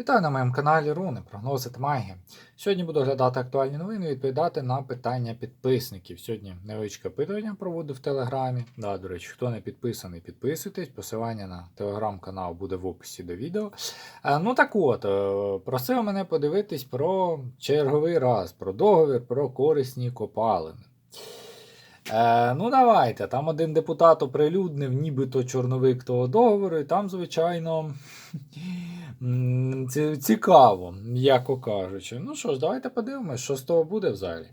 Вітаю на моєму каналі Руни, прогнози та магія. Сьогодні буду оглядати актуальні новини і відповідати на питання підписників. Сьогодні невеличке опитування проводив в Телеграмі. Да, до речі, хто не підписаний, підписуйтесь. Посилання на телеграм-канал буде в описі до відео. Е, ну так от, е, просив мене подивитись про черговий раз, про договір, про корисні копалини. Е, ну, давайте. Там один депутат оприлюднив, нібито чорновик того договору, і там, звичайно, цікаво, м'яко кажучи. Ну що ж, давайте подивимось, що з того буде взагалі.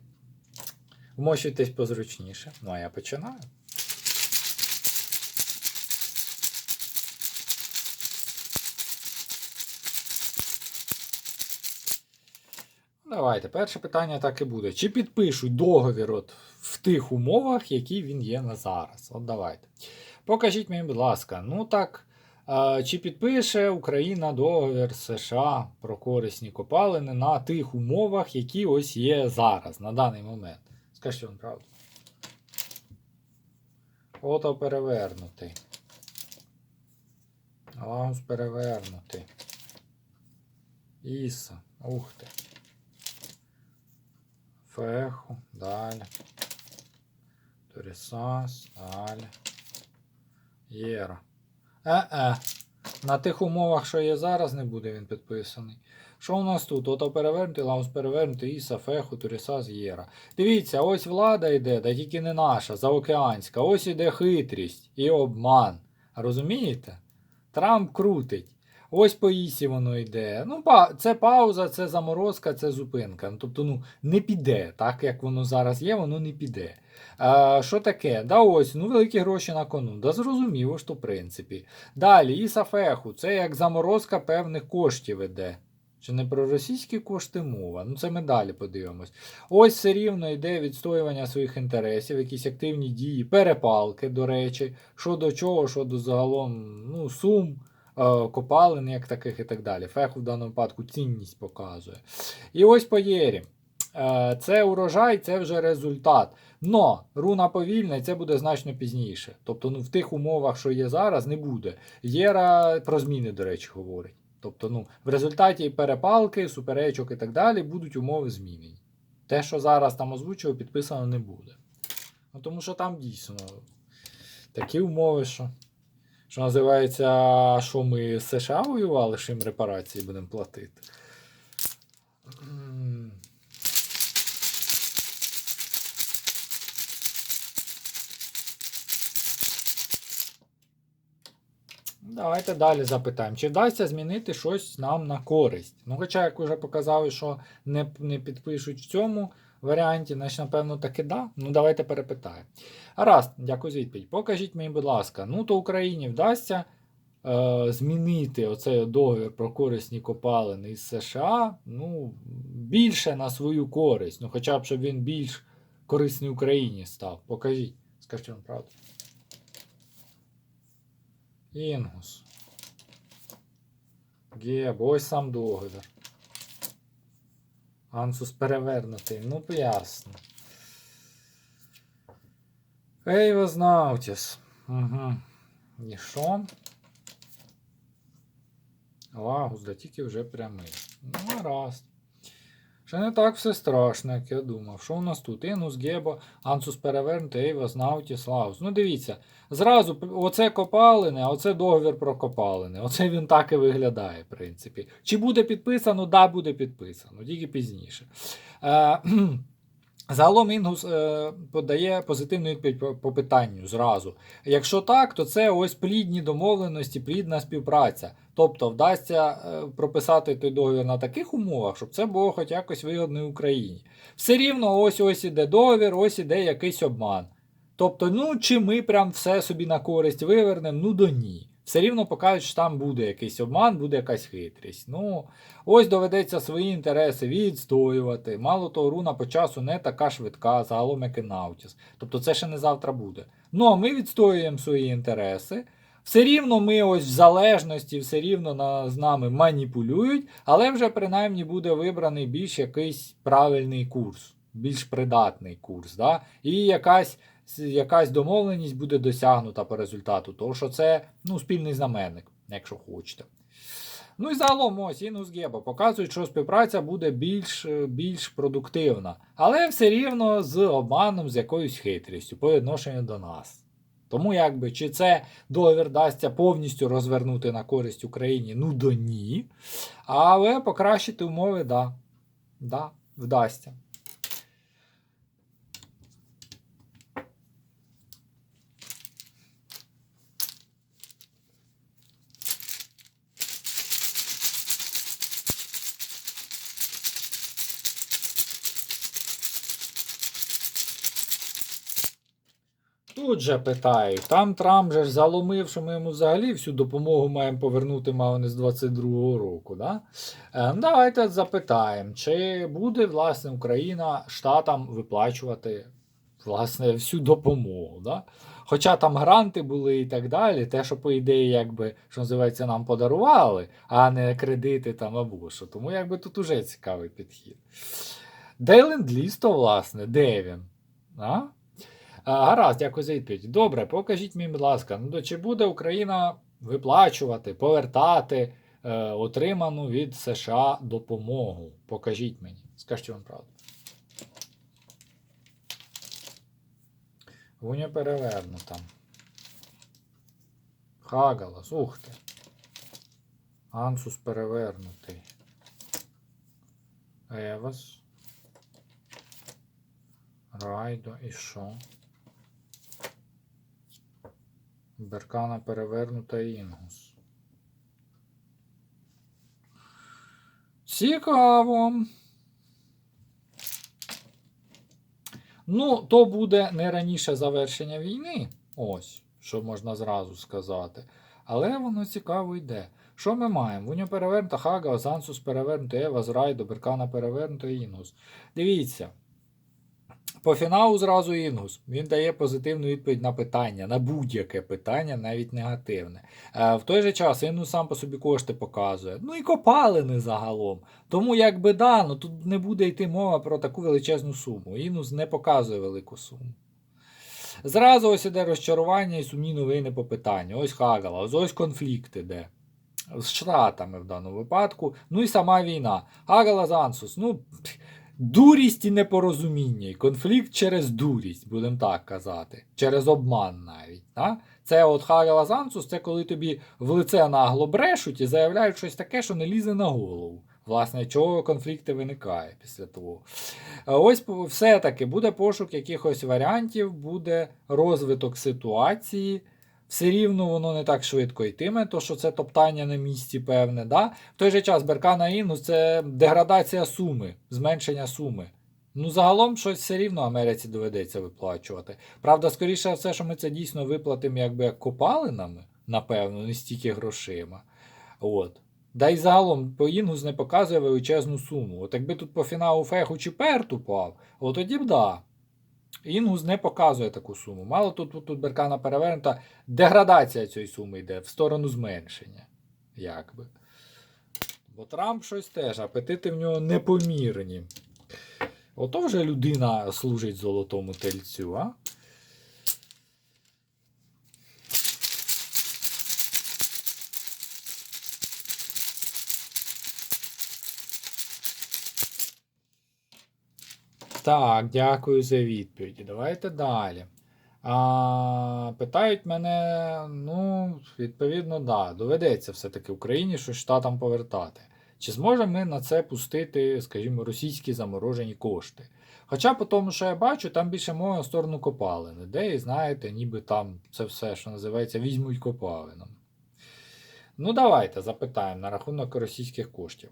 Вмощуйтесь позручніше. Ну, а я починаю. Давайте, перше питання так і буде. Чи підпишуть договір от в тих умовах, які він є на зараз? От давайте. Покажіть мені, будь ласка, ну так. Чи підпише Україна договір США про корисні копалини на тих умовах, які ось є зараз, на даний момент? Скажіть вам правду. Ото перевернутий. Лаунс перевернутий. Іса. Ух ти. Феху, далі. Торісас, далі. Єра. Е-е. На тих умовах, що є зараз, не буде він підписаний. Що у нас тут? Ото перевернути, лаунс перевернути Іса, Феху, Туріса, З'єра. Дивіться, ось влада йде, та тільки не наша, заокеанська. Ось іде хитрість і обман. Розумієте? Трамп крутить. Ось по Ісі воно йде. Ну, це пауза, це заморозка, це зупинка. Ну, тобто, ну, не піде. Так як воно зараз є, воно не піде. А, що таке? Да ось, ну великі гроші на кону. Да зрозуміло, що в принципі. Далі, Іса Феху, це як заморозка певних коштів іде. Чи не про російські кошти мова? Ну це ми далі подивимось. Ось все рівно йде відстоювання своїх інтересів, якісь активні дії, перепалки, до речі, що до чого, що до загалом ну, сум, копалин, як таких і так далі. Феху в даному випадку цінність показує. І ось по Єрі. Е, Це урожай, це вже результат. Но руна повільна, і це буде значно пізніше. Тобто, ну, в тих умовах, що є зараз, не буде. Єра про зміни, до речі, говорить. Тобто, ну, в результаті перепалки, суперечок і так далі будуть умови змінені. Те, що зараз там озвучив, підписано не буде. Ну, тому що там дійсно такі умови, що, що називається, що ми з США воювали, що їм репарації будемо платити. Давайте далі запитаємо, чи вдасться змінити щось нам на користь. Ну, хоча, як вже показали, що не, не підпишуть в цьому варіанті, значить, напевно, таки да. Ну, давайте перепитаємо. Гаразд, дякую за відповідь. Покажіть мені, будь ласка, ну то Україні вдасться е, змінити оцей договір про корисні копалини із США ну, більше на свою користь. Ну, хоча б щоб він більш корисний Україні став. Покажіть. Скажіть вам правду. Інгус. Геб, ось сам договір. Ансус перевернутий. Ну, ясно. Ейвас Наутіс. Угу. І? Лагус, да тільки вже прямий. Ну, гаразд. Ще не так все страшно, як я думав. Що у нас тут? Інус, Гебо, Ансус перевернути, Ейвас, Наутіс, Слаус. Ну, дивіться. Зразу оце копалини, а оце договір про копалини. Оце він так і виглядає, в принципі. Чи буде підписано? Да, буде підписано, тільки пізніше. Е. Загалом Інгус е, подає позитивну відповідь по, по питанню зразу. Якщо так, то це ось плідні домовленості, плідна співпраця. Тобто вдасться е, прописати той договір на таких умовах, щоб це було хоч якось вигодно Україні. Все рівно ось ось іде договір, ось іде якийсь обман. Тобто, ну чи ми прям все собі на користь вивернемо, ну до ні. Все рівно покажуть, що там буде якийсь обман, буде якась хитрість. Ну, ось доведеться свої інтереси відстоювати. Мало того, руна по часу не така швидка, загалом як і Наутіс. Тобто це ще не завтра буде. Ну, а ми відстоюємо свої інтереси. Все рівно ми ось в залежності, все рівно на, з нами маніпулюють, але вже принаймні буде вибраний більш якийсь правильний курс, більш придатний курс. Да? І якась якась домовленість буде досягнута по результату, тому що це ну, спільний знаменник, якщо хочете. Ну і загалом ось Інус Геба показують, що співпраця буде більш, більш продуктивна, але все рівно з обманом, з якоюсь хитрістю по відношенню до нас. Тому якби чи це договір дасться повністю розвернути на користь Україні? Ну до ні. Але покращити умови, да. Да, вдасться. Тут же питають, там Трамп же ж заломив, що ми йому взагалі всю допомогу маємо повернути мало не з 22-го року. Да? Е, ну, давайте запитаємо, чи буде власне Україна штатам виплачувати власне всю допомогу. Да? Хоча там гранти були і так далі, те, що, по ідеї, якби, що називається, нам подарували, а не кредити там або що. Тому якби тут уже цікавий підхід. Де ленд-ліз, то, власне, де він? А? Гаразд, дякую за відповідь. Добре, покажіть мені, будь ласка, ну, чи буде Україна виплачувати, повертати е, отриману від США допомогу? Покажіть мені. Скажіть вам правду. Гуня перевернута. Хагалас, ух ти. Ансус перевернутий. Евас. Райдо і що? Беркана перевернута і Інгус. Цікаво. Ну, то буде не раніше завершення війни. Ось, що можна зразу сказати. Але воно цікаво йде. Що ми маємо? Вуньо перевернута, Хага, Озансус перевернута, Ева, Зрайдо, Беркана перевернута, Інгус. Дивіться. По фіналу зразу Інгус. Він дає позитивну відповідь на питання, на будь-яке питання, навіть негативне. Е, в той же час Інгус сам по собі кошти показує. Ну і копалини загалом. Тому якби да, ну тут не буде йти мова про таку величезну суму. Інус не показує велику суму. Зразу ось іде розчарування і сумні новини по питанню. Ось Хагала, ось ось конфлікт іде. З Штатами в даному випадку. Ну і сама війна. Хагала Зансус. Ну, дурість і непорозуміння. І конфлікт через дурість, будемо так казати. Через обман навіть. А? Це от Хагала Зансус, це коли тобі в лице нагло брешуть і заявляють щось таке, що не лізе на голову. Власне, чого конфлікти виникає після того. Ось все-таки буде пошук якихось варіантів, буде розвиток ситуації. Все рівно воно не так швидко йтиме, то що це топтання на місці, певне. Да? В той же час Беркана Інус це деградація суми, зменшення суми. Ну, загалом щось все рівно Америці доведеться виплачувати. Правда, скоріше все, що ми це дійсно виплатимо якби як копалинами, напевно, не стільки грошима. От. Да й загалом по Інгус не показує величезну суму. От якби тут по фіналу Феху чи Перт упав, от тоді б да. Інгус не показує таку суму. Мало тут, тут, Беркана перевернута, деградація цієї суми йде в сторону зменшення. Якби. Бо Трамп щось теж, апетити в нього непомірні. Ото вже людина служить золотому тельцю, а? Так, дякую за відповідь. Давайте далі. А, питають мене, ну, відповідно, да, доведеться все-таки Україні щось штатам повертати. Чи зможемо ми на це пустити, скажімо, російські заморожені кошти? Хоча по тому, що я бачу, там більше мова в сторону копалини, де, і знаєте, ніби там це все, що називається, візьмуть копалинами. Ну, давайте запитаємо на рахунок російських коштів.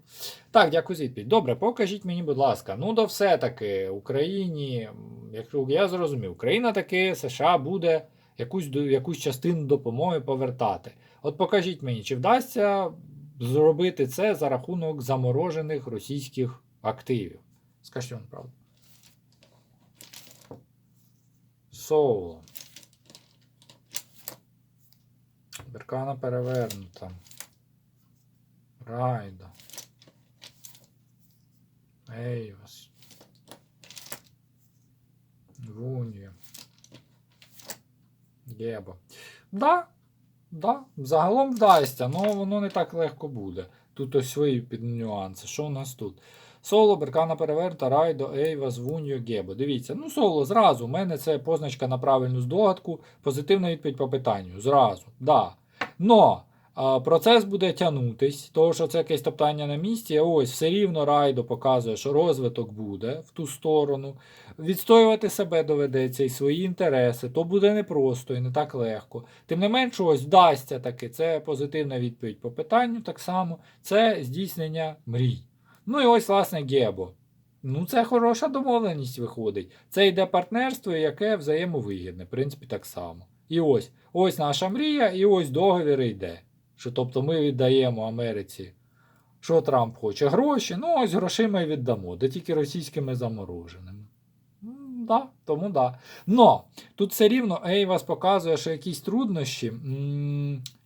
Так, дякую за відповідь. Добре, покажіть мені, будь ласка, ну до все-таки Україні, якщо я зрозумів, Україна таки США буде якусь, якусь частину допомоги повертати. От покажіть мені, чи вдасться зробити це за рахунок заморожених російських активів? Скажіть вам правду. Соло. Беркана перевернута. Райда. Ейвас. Вунья. Геба. Да, да, загалом вдасться, але воно не так легко буде. Тут ось свої під нюанси. Що у нас тут? Соло, Беркана переверта, Райдо, Ейва, Звуньо, Гебо. Дивіться, ну соло зразу. У мене це позначка на правильну здогадку, позитивна відповідь по питанню. Зразу. Да. Но процес буде тягнутись, тому що це якесь топтання на місці. Ось все рівно Райдо показує, що розвиток буде в ту сторону. Відстоювати себе доведеться і свої інтереси. То буде непросто і не так легко. Тим не менше, ось вдасться таки. Це позитивна відповідь по питанню, так само. Це здійснення мрій. Ну і ось, власне, Гебо. Ну, це хороша домовленість виходить. Це йде партнерство, яке взаємовигідне, в принципі, так само. І ось ось наша мрія, і ось договір йде. Що, тобто ми віддаємо Америці, що Трамп хоче гроші, ну ось грошима і віддамо, де тільки російськими замороженими. М, Да, тому да. Но тут все рівно Ейвас показує, що якісь труднощі,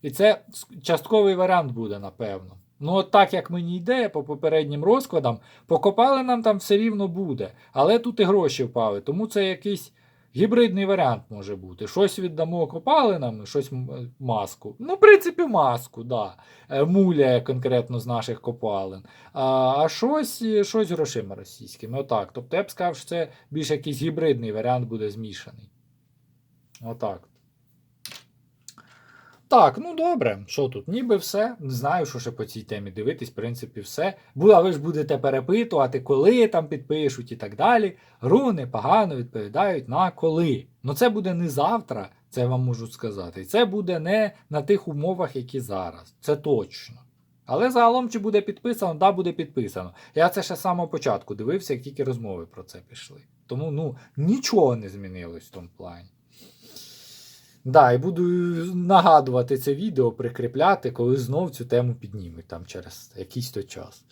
і це частковий варіант буде, напевно. Ну, от так як мені йде по попереднім розкладам, покопали нам там все рівно буде. Але тут і гроші впали, тому це якийсь гібридний варіант може бути. Щось віддамо копалинам, щось маску. Ну, в принципі, маску, да. Муля конкретно з наших копалин. А, а щось, е, щось грошима російськими. Отак. Тобто я б сказав, що це більш якийсь гібридний варіант буде змішаний. Отак. Так, ну добре, що тут? Ніби все. Не знаю, що ще по цій темі дивитись, в принципі, все. Бу- А ви ж будете перепитувати, коли там підпишуть і так далі. Руни погано відповідають на коли. Ну це буде не завтра, це вам можу сказати. І це буде не на тих умовах, які зараз. Це точно. Але загалом, чи буде підписано, да, буде підписано. Я це ще з самого початку дивився, як тільки розмови про це пішли. Тому ну, нічого не змінилось в тому плані. Да, і буду нагадувати це відео, прикріпляти, коли знов цю тему піднімуть там через якийсь то час.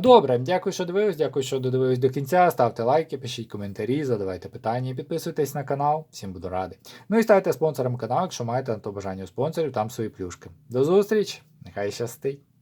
Добре, дякую, що дивились, дякую, що додивились до кінця. Ставте лайки, пишіть коментарі, задавайте питання підписуйтесь на канал. Всім буду радий. Ну і ставте спонсором каналу, якщо маєте на то бажання спонсорів, там свої плюшки. До зустрічі! Нехай щастить!